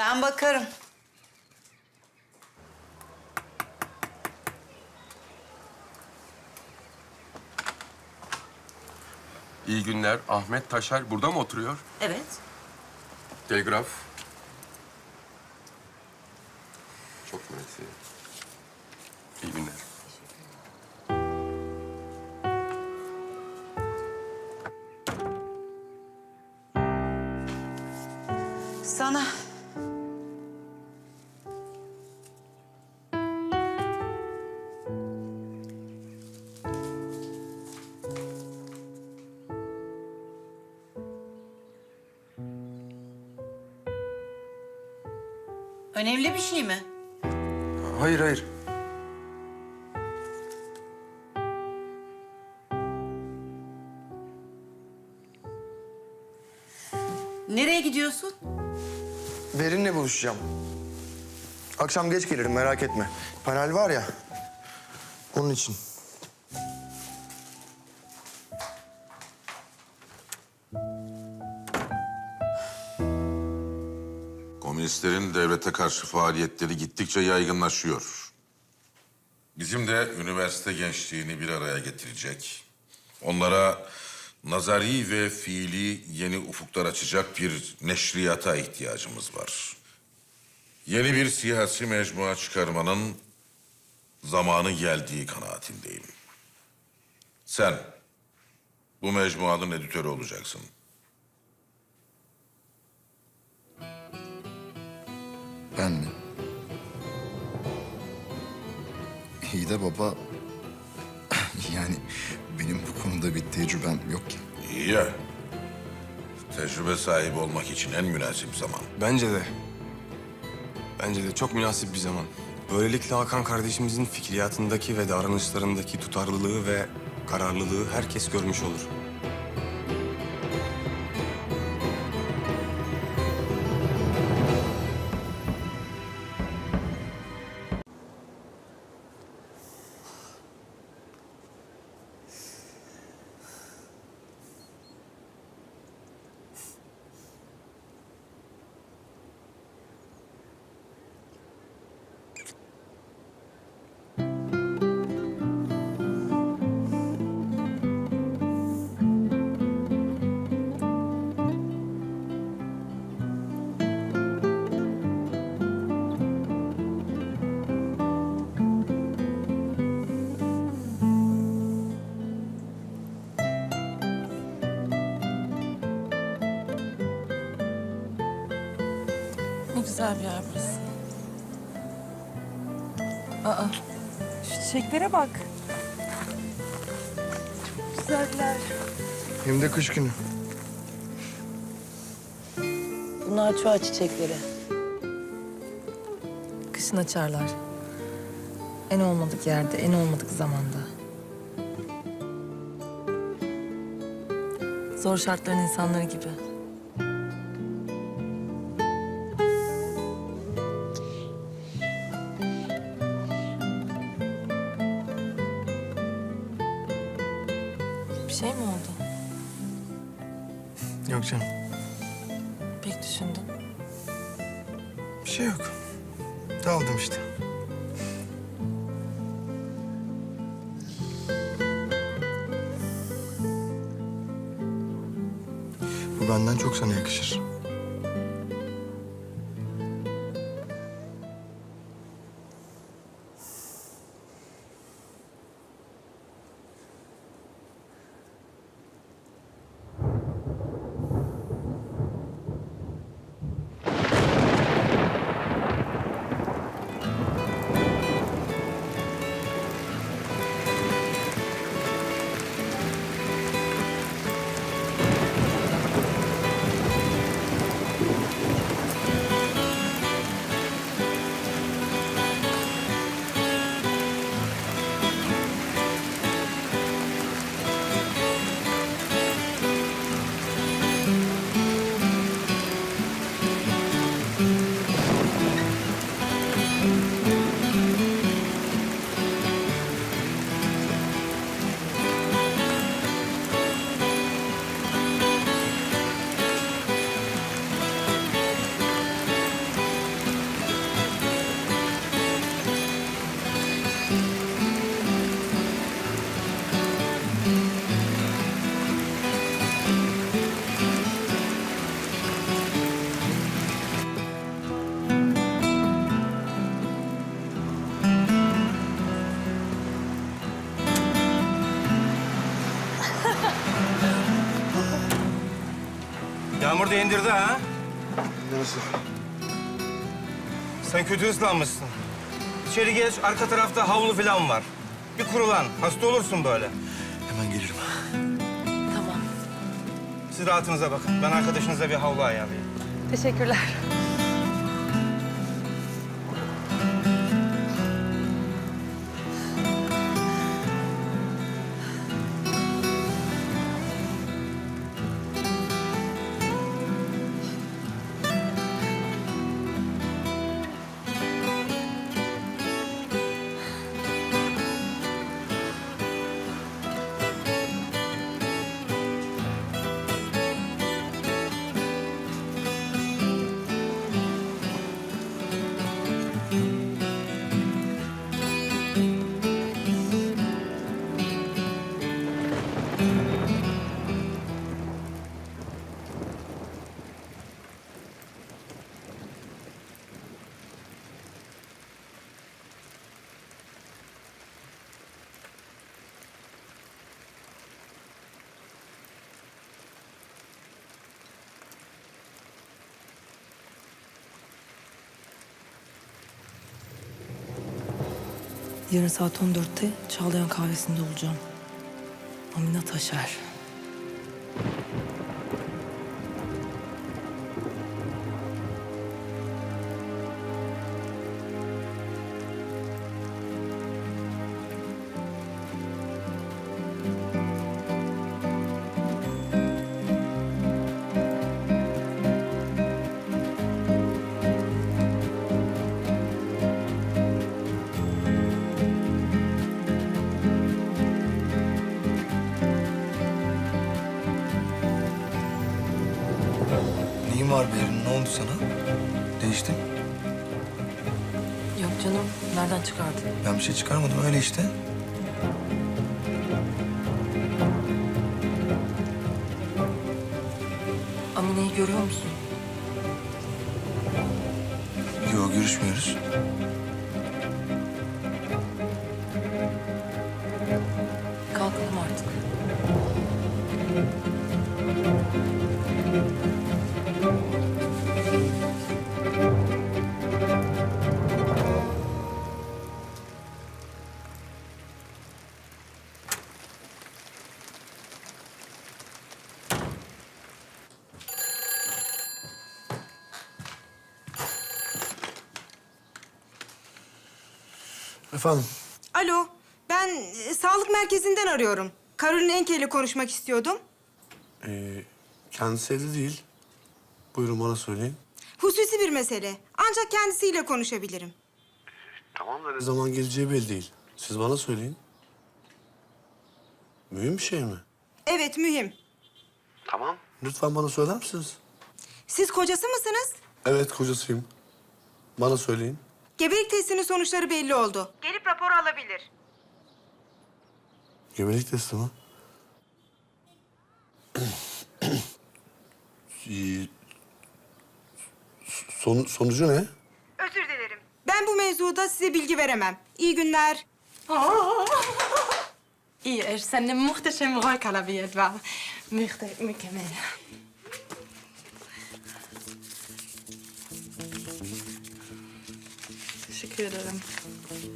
Ben bakarım. İyi günler. Ahmet Taşer burada mı oturuyor? Evet. Telgraf. Çok mersi. İyi günler. Önemli bir şey mi? Hayır, hayır. Nereye gidiyorsun? Berin'le buluşacağım. Akşam geç gelirim merak etme. Panel var ya. Onun için. Komünistlerin devlete karşı faaliyetleri gittikçe yaygınlaşıyor. Bizim de üniversite gençliğini bir araya getirecek, onlara nazari ve fiili yeni ufuklar açacak bir neşriyata ihtiyacımız var. Yeni bir siyasi mecmua çıkarmanın zamanı geldiği kanaatindeyim. Sen bu mecmuanın editörü olacaksın. Ben mi? İyi de baba... yani benim bu konuda bir tecrübem yok ki. İyi ya. Tecrübe sahibi olmak için en münasip zaman. Bence de. Bence de çok münasip bir zaman. Böylelikle Hakan kardeşimizin fikriyatındaki ve davranışlarındaki tutarlılığı ve kararlılığı herkes görmüş olur. Ne güzel bir yer burası. Aa, şu çiçeklere bak. Çok güzeller. Hem de kış günü. Bunlar çuha çiçekleri. Kışın açarlar. En olmadık yerde, en olmadık zamanda. Zor şartların insanları gibi. Daldım işte. Bu benden çok sana yakışır. Yağmur da indirdi ha. Nasıl? Sen kötü ıslanmışsın. İçeri geç, arka tarafta havlu falan var. Bir kurulan, hasta olursun böyle. Hemen gelirim. Tamam. Siz rahatınıza bakın. Ben arkadaşınıza bir havlu ayarlayayım. Teşekkürler. Yarın saat 14'te Çağlayan kahvesinde olacağım. Amina Taşer. Neyin var Berin? Ne oldu sana? Değiştin. Yok canım, nereden çıkardın? Ben bir şey çıkarmadım öyle işte. Amine'yi görüyor musun? Yok görüşmüyoruz. Efendim? Alo, ben e, sağlık merkezinden arıyorum. Karolin Enke ile konuşmak istiyordum. Ee, kendisi evde değil. Buyurun bana söyleyin. Hususi bir mesele. Ancak kendisiyle konuşabilirim. Tamam da ne zaman geleceği belli değil. Siz bana söyleyin. Mühim bir şey mi? Evet, mühim. Tamam. Lütfen bana söyler misiniz? Siz kocası mısınız? Evet kocasıyım. Bana söyleyin. Gebelik testinin sonuçları belli oldu. Gelip rapor alabilir. Gebelik testi mi? Son, sonucu ne? Özür dilerim. Ben bu mevzuda size bilgi veremem. İyi günler. İyi, senin muhteşem rol kalabiyet var. Mükemmel. Teşekkür ederim.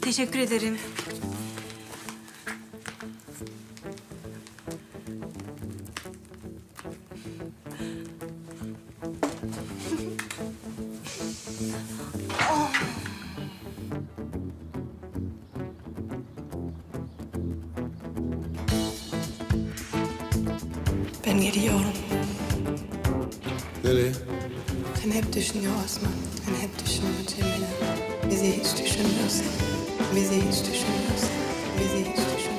Teşekkür ederim. Ben gidiyorum. Nereye? Sen hep düşünüyor Osman. Sen hep düşünüyor Cemile. Bizi hiç düşünmüyorsun. Bizi hiç düşünmüyorsun. Bizi hiç düşünmüyorsun.